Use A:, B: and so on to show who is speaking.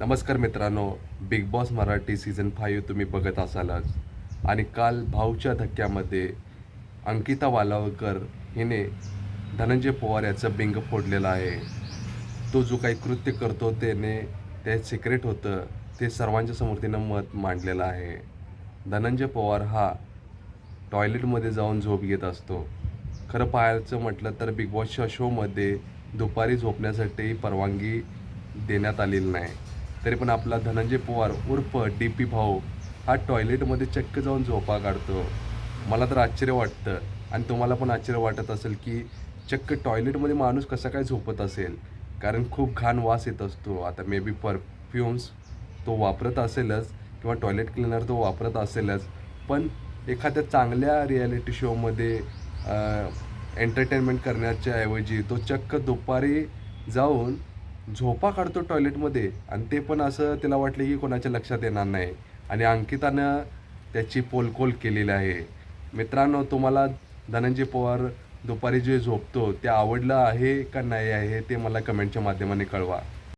A: नमस्कार मित्रांनो Bigg Boss Marathi season five तुम्ही बघत असालच आणि काल भाऊच्या धक्क्यामध्ये अंकिता वालावकर हिने धनंजय पवार याचं बिंग फोडलेलं आहे. तो जो काही कृत्य करतो त्याने ते सिक्रेट होतं ते सर्वांच्या समोर तिनं मत मांडलेलं आहे. धनंजय पवार हा टॉयलेटमध्ये जाऊन झोप घेत असतो. खरं पाहायचं म्हटलं तर बिग बॉसच्या शोमध्ये दुपारी झोपण्यासाठी परवानगी देण्यात आलेली नाही. तरी पण आपला धनंजय पवार उर्फ डी पी भाऊ हा टॉयलेटमध्ये चक्क जाऊन झोपा काढतो. मला तर आश्चर्य वाटतं आणि तुम्हाला पण आश्चर्य वाटत असेल की चक्क टॉयलेटमध्ये माणूस कसा काय झोपत असेल? कारण खूप घाण वास येत असतो. आता मे बी परफ्युम्स तो वापरत असेलच किंवा टॉयलेट क्लिनर तो वापरत असेलच पण एखाद्या चांगल्या रियालिटी शोमध्ये एंटरटेनमेंट करण्याच्या ऐवजी तो चक्क दुपारी जाऊन झोपा काढतो टॉयलेटमध्ये आणि ते पण असं तिला वाटलं की कोणाच्या लक्षात येणार नाही. आणि अंकितानं त्याची पोलकोल केलेली आहे. मित्रांनो तुम्हाला धनंजय पवार दुपारी जे झोपतो ते आवडलं आहे का नाही आहे ते मला कमेंटच्या माध्यमाने कळवा.